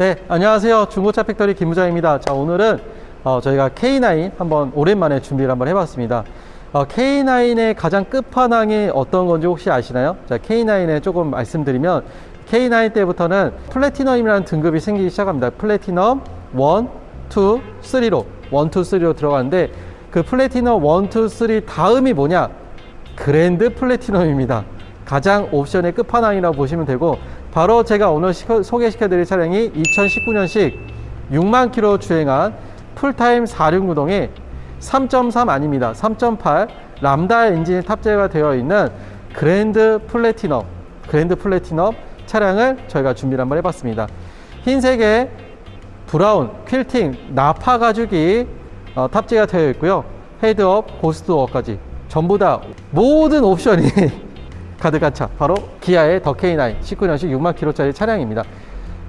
네, 안녕하세요. 중고차 팩토리 김부장입니다. 자, 오늘은 어, 저희가 K9 한번 오랜만에 준비를 한번 해봤습니다. 어, K9의 가장 끝판왕이 어떤 건지 혹시 아시나요? 자, K9에 조금 말씀드리면 K9 때부터는 플래티넘이라는 등급이 생기기 시작합니다. 플래티넘 1, 2, 3로 1, 2, 3로 들어가는데 그 플래티넘 1, 2, 3 다음이 뭐냐? 그랜드 플래티넘입니다. 가장 옵션의 끝판왕이라고 보시면 되고 바로 제가 오늘 시켜- 소개시켜드릴 차량이 2019년식 6만 킬로 주행한 풀타임 4륜구동의 3.3 아닙니다. 3.8 람다 엔진이 탑재가 되어 있는 그랜드 플래티넘 그랜드 플래티넘 차량을 저희가 준비를 한번 해봤습니다. 흰색의 브라운 퀼팅 나파 가죽이 어, 탑재가 되어 있고요. 헤드업 고스트워까지 전부 다 모든 옵션이 가득한 차 바로 기아의 더 K9 19년식 6만 킬로짜리 차량입니다.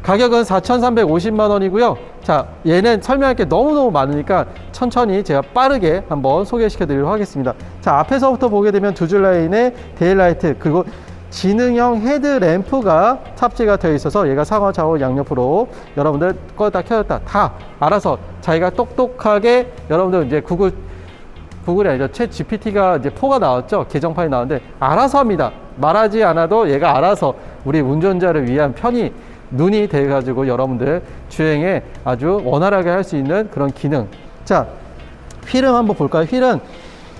가격은 4,350만 원이고요. 자, 얘는 설명할 게 너무너무 많으니까 천천히 제가 빠르게 한번 소개시켜 드리도록 하겠습니다. 자, 앞에서부터 보게 되면 두 줄 라인의 데일라이트 그리고 지능형 헤드램프가 탑재가 되어 있어서 얘가 상하 좌우 양옆으로 여러분들 껐다 켜졌다 다 알아서 자기가 똑똑하게 여러분들 이제 구글 구글이 아니죠. 챗 GPT가 이제 4가 나왔죠. 개정판이 나왔는데 알아서 합니다. 말하지 않아도 얘가 알아서 우리 운전자를 위한 편이 눈이 돼 가지고 여러분들 주행에 아주 원활하게 할 수 있는 그런 기능. 자, 휠은 한번 볼까요? 휠은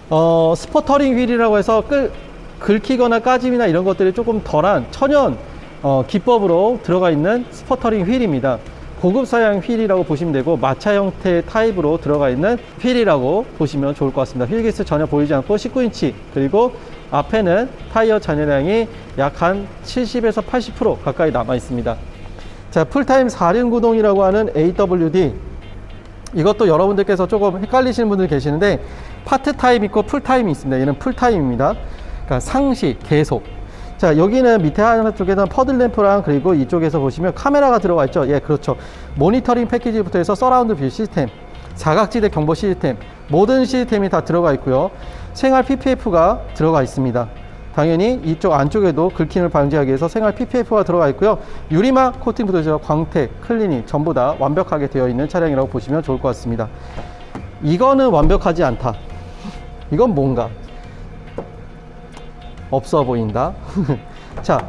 어, 스포터링 휠이라고 해서 끌, 긁히거나 까짐이나 이런 것들이 조금 덜한 천연 어, 기법으로 들어가 있는 스포터링 휠입니다. 고급 사양 휠이라고 보시면 되고 마차 형태 타입으로 들어가 있는 휠이라고 보시면 좋을 것 같습니다. 휠기스 전혀 보이지 않고 19인치 그리고 앞에는 타이어 잔여량이 약 한 70에서 80% 가까이 남아 있습니다. 자, 풀타임 4륜 구동이라고 하는 AWD 이것도 여러분들께서 조금 헷갈리시는 분들 계시는데 파트 타임 있고 풀 타임이 있습니다. 얘는 풀 타임입니다. 그러니까 상시 계속. 자 여기는 밑에 하나 쪽에는 퍼들 램프랑 그리고 이쪽에서 보시면 카메라가 들어가 있죠. 예, 그렇죠. 모니터링 패키지부터 해서 서라운드 뷰 시스템, 사각지대 경보 시스템, 모든 시스템이 다 들어가 있고요. 생활 PPF가 들어가 있습니다. 당연히 이쪽 안쪽에도 긁힘을 방지하기 위해서 생활 PPF가 들어가 있고요. 유리막 코팅부터 해서 광택, 클리닝 전부 다 완벽하게 되어 있는 차량이라고 보시면 좋을 것 같습니다. 이거는 완벽하지 않다. 이건 뭔가 없어 보인다. 자,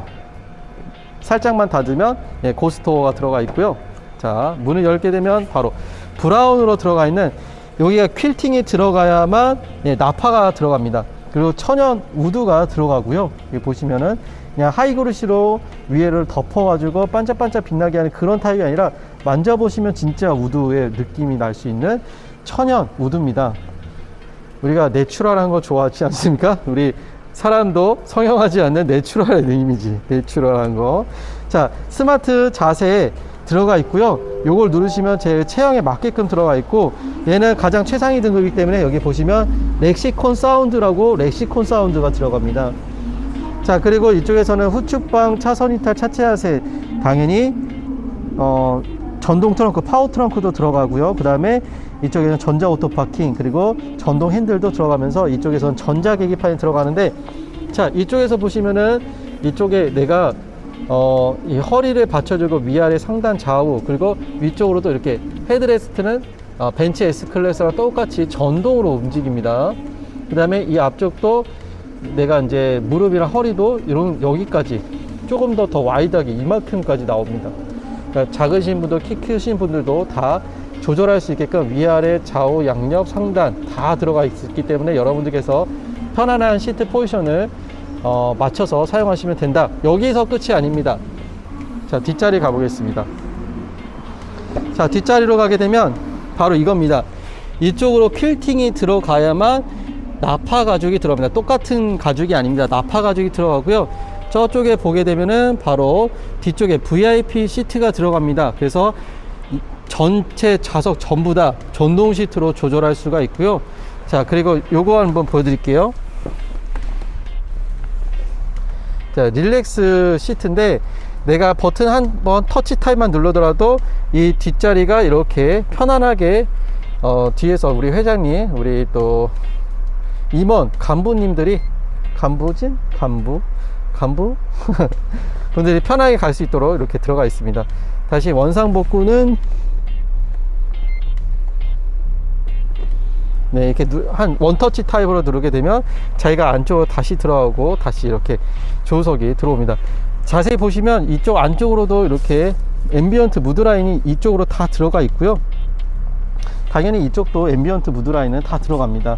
살짝만 닫으면 예, 고스토어가 들어가 있고요. 자, 문을 열게 되면 바로 브라운으로 들어가 있는 여기가 퀼팅이 들어가야만 예, 나파가 들어갑니다. 그리고 천연 우드가 들어가고요. 여기 보시면은 그냥 하이그루시로 위에를 덮어가지고 반짝반짝 빛나게 하는 그런 타입이 아니라 만져보시면 진짜 우드의 느낌이 날 수 있는 천연 우드입니다. 우리가 내추럴한 거 좋아하지 않습니까? 우리 사람도 성형하지 않는 내추럴한 이미지, 내추럴한 거. 자, 스마트 자세에 들어가 있고요. 요걸 누르시면 제 체형에 맞게끔 들어가 있고 얘는 가장 최상위 등급이기 때문에 여기 보시면 렉시콘 사운드라고 렉시콘 사운드가 들어갑니다. 자, 그리고 이쪽에서는 후축방 차선 이탈 차체 하세 당연히 어, 전동 트렁크, 파워 트렁크도 들어가고요. 그 다음에 이쪽에는 전자 오토 파킹, 그리고 전동 핸들도 들어가면서 이쪽에서는 전자 계기판이 들어가는데, 자, 이쪽에서 보시면은 이쪽에 내가 어, 이 허리를 받쳐주고 위아래 상단 좌우, 그리고 위쪽으로도 이렇게 헤드레스트는 어, 벤츠 S 클래스랑 똑같이 전동으로 움직입니다. 그 다음에 이 앞쪽도 내가 이제 무릎이랑 허리도 이런 여기까지 조금 더 더 와이드하게 이만큼까지 나옵니다. 그러니까 작으신 분들, 키 크신 분들도 다 조절할 수 있게끔 위아래 좌우 양옆 상단 다 들어가 있기 때문에 여러분들께서 편안한 시트 포지션을 어, 맞춰서 사용하시면 된다. 여기서 끝이 아닙니다. 자 뒷자리 가보겠습니다. 자 뒷자리로 가게 되면 바로 이겁니다. 이쪽으로 퀼팅이 들어가야만 나파 가죽이 들어갑니다. 똑같은 가죽이 아닙니다. 나파 가죽이 들어가고요. 저쪽에 보게 되면은 바로 뒤쪽에 VIP 시트가 들어갑니다. 그래서 이 전체 좌석 전부 다 전동 시트로 조절할 수가 있고요. 자, 그리고 요거 한번 보여드릴게요. 자, 릴렉스 시트인데 내가 버튼 한 번 터치 타임만 눌러더라도 이 뒷자리가 이렇게 편안하게 어, 뒤에서 우리 회장님, 우리 또 임원 간부님들이 간부진? 간부? 간부? 분들이 편하게 갈 수 있도록 이렇게 들어가 있습니다. 다시 원상 복구는 네, 이렇게 누- 한 원터치 타입으로 누르게 되면 자기가 안쪽으로 다시 들어가고 다시 이렇게 조석이 들어옵니다. 자세히 보시면 이쪽 안쪽으로도 이렇게 앰비언트 무드 라인이 이쪽으로 다 들어가 있고요. 당연히 이쪽도 앰비언트 무드 라인은 다 들어갑니다.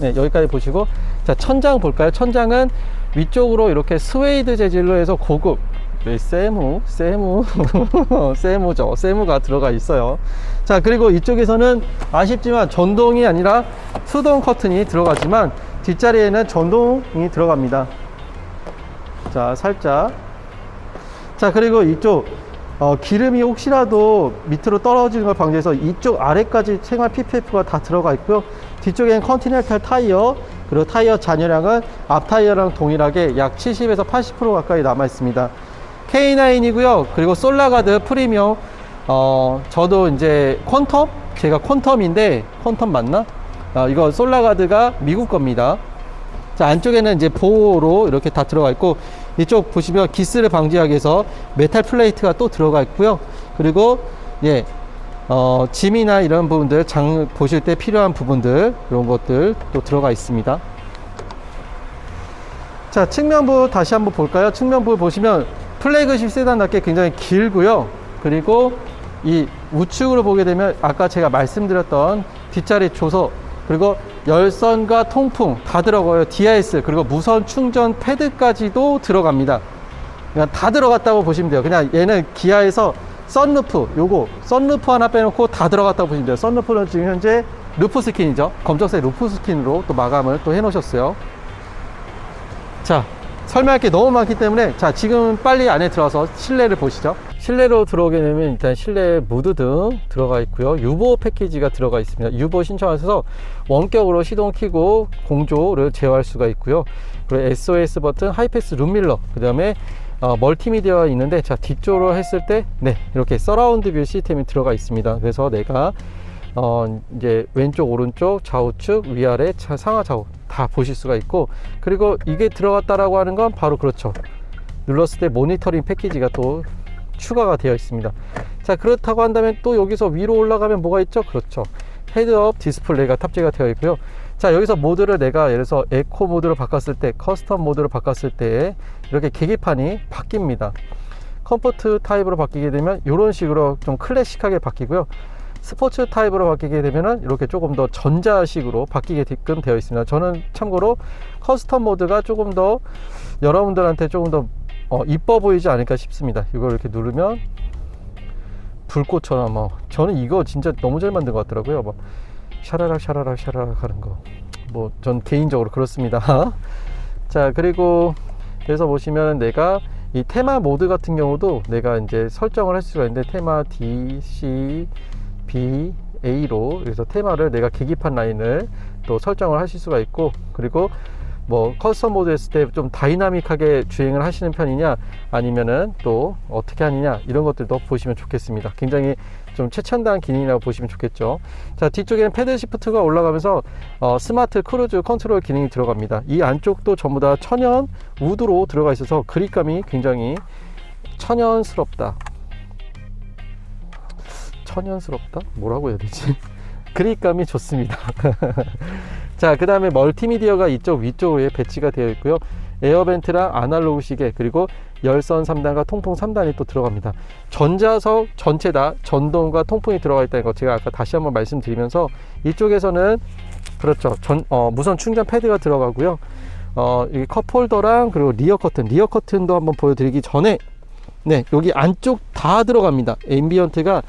네, 여기까지 보시고 자 천장 볼까요? 천장은 위쪽으로 이렇게 스웨이드 재질로 해서 고급 네, 세무, 세무, 세무죠. 세무가 들어가 있어요. 자, 그리고 이쪽에서는 아쉽지만 전동이 아니라 수동 커튼이 들어가지만 뒷자리에는 전동이 들어갑니다. 자, 살짝. 자, 그리고 이쪽 어, 기름이 혹시라도 밑으로 떨어지는 걸 방지해서 이쪽 아래까지 생활 PPF가 다 들어가 있고요. 뒤쪽에는 컨티넨탈 타이어 그리고 타이어 잔여량은 앞 타이어랑 동일하게 약 70에서 80% 가까이 남아 있습니다. K9이고요. 그리고 솔라가드 프리미엄 어, 저도 이제 퀀텀 제가 퀀텀인데 퀀텀 맞나? 아, 이거 솔라가드가 미국 겁니다. 자, 안쪽에는 이제 보호로 이렇게 다 들어가 있고, 이쪽 보시면 기스를 방지하기 위해서 메탈 플레이트가 또 들어가 있고요. 그리고, 예, 어, 짐이나 이런 부분들, 장, 보실 때 필요한 부분들, 이런 것들 또 들어가 있습니다. 자, 측면부 다시 한번 볼까요? 측면부 보시면 플래그십 세단답게 굉장히 길고요. 그리고 이 우측으로 보게 되면 아까 제가 말씀드렸던 뒷자리 조서 그리고 열선과 통풍 다 들어가요. DIS 그리고 무선 충전 패드까지도 들어갑니다. 그냥 다 들어갔다고 보시면 돼요. 그냥 얘는 기아에서 썬루프 요거 썬루프 하나 빼놓고 다 들어갔다고 보시면 돼요. 썬루프는 지금 현재 루프 스킨이죠. 검정색 루프 스킨으로 또 마감을 또 해놓으셨어요. 자, 설명할 게 너무 많기 때문에 자, 지금 빨리 안에 들어와서 실내를 보시죠. 실내로 들어오게 되면 일단 실내 무드 등 들어가 있고요. 유보 패키지가 들어가 있습니다. 유보 신청하셔서 원격으로 시동 키고 공조를 제어할 수가 있고요. 그리고 SOS 버튼, 하이패스 룸밀러, 그 다음에 어, 멀티미디어가 있는데 자 뒤쪽으로 했을 때 네 이렇게 서라운드 뷰 시스템이 들어가 있습니다. 그래서 내가 어, 이제 왼쪽, 오른쪽, 좌우측, 위아래, 차- 상하 좌우 다 보실 수가 있고 그리고 이게 들어갔다라고 하는 건 바로 그렇죠. 눌렀을 때 모니터링 패키지가 또 추가가 되어 있습니다. 자, 그렇다고 한다면 또 여기서 위로 올라가면 뭐가 있죠? 그렇죠. 헤드업 디스플레이가 탑재가 되어 있고요. 자, 여기서 모드를 내가 예를 들어서 에코 모드로 바꿨을 때, 커스텀 모드로 바꿨을 때 이렇게 계기판이 바뀝니다. 컴포트 타입으로 바뀌게 되면 이런 식으로 좀 클래식하게 바뀌고요. 스포츠 타입으로 바뀌게 되면은 이렇게 조금 더 전자식으로 바뀌게끔 되어 있습니다. 저는 참고로 커스텀 모드가 조금 더 여러분들한테 조금 더 어, 이뻐 보이지 않을까 싶습니다. 이걸 이렇게 누르면 불꽃처럼 뭐 저는 이거 진짜 너무 잘 만든 것 같더라고요. 막 샤라락 샤라락 샤라락 하는 거. 뭐 전 개인적으로 그렇습니다. 자 그리고 그래서 보시면 내가 이 테마 모드 같은 경우도 내가 이제 설정을 할 수가 있는데 테마 D, C, B, A로 그래서 테마를 내가 계기판 라인을 또 설정을 하실 수가 있고 그리고 뭐 커스텀 모드 했을 때 좀 다이나믹하게 주행을 하시는 편이냐 아니면은 또 어떻게 하느냐 이런 것들도 보시면 좋겠습니다. 굉장히 좀 최첨단 기능이라고 보시면 좋겠죠. 자 뒤쪽에는 패드 시프트가 올라가면서 어, 스마트 크루즈 컨트롤 기능이 들어갑니다. 이 안쪽도 전부 다 천연 우드로 들어가 있어서 그립감이 굉장히 천연스럽다 천연스럽다 뭐라고 해야 되지 그립감이 좋습니다 자, 그 다음에 멀티미디어가 이쪽 위쪽에 배치가 되어 있고요. 에어벤트랑 아날로그 시계 그리고 열선 3단과 통풍 3단이 또 들어갑니다. 전자석 전체 다 전동과 통풍이 들어가 있다는 거 제가 아까 다시 한번 말씀드리면서 이쪽에서는 그렇죠. 전, 어, 무선 충전 패드가 들어가고요. 어, 이 컵홀더랑 그리고 리어 커튼, 리어 커튼도 한번 보여드리기 전에 네, 여기 안쪽 다 들어갑니다. 앰비언트가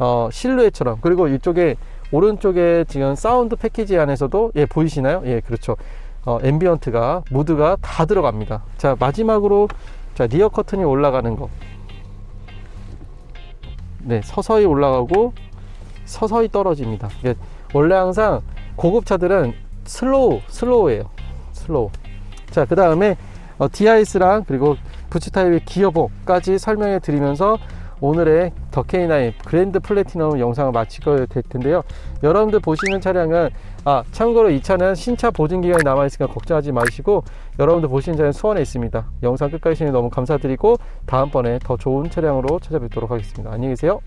어, 실루엣처럼 그리고 이쪽에 오른쪽에 지금 사운드 패키지 안에서도 예 보이시나요? 예 그렇죠. 어, 앰비언트가 모드가 다 들어갑니다. 자 마지막으로 자 리어 커튼이 올라가는 거. 네 서서히 올라가고 서서히 떨어집니다. 이게 원래 항상 고급차들은 슬로우 슬로우예요. 슬로우. 자그 다음에 어, DIS랑 그리고 부츠 타입의 기어봉까지 설명해 드리면서 오늘의 더 K9 그랜드 플래티넘 영상을 마치게 될 텐데요. 여러분들 보시는 차량은 아 참고로 이 차는 신차 보증 기간이 남아 있으니까 걱정하지 마시고 여러분들 보시는 차량 수원에 있습니다. 영상 끝까지 시청해 너무 감사드리고 다음번에 더 좋은 차량으로 찾아뵙도록 하겠습니다. 안녕히 계세요.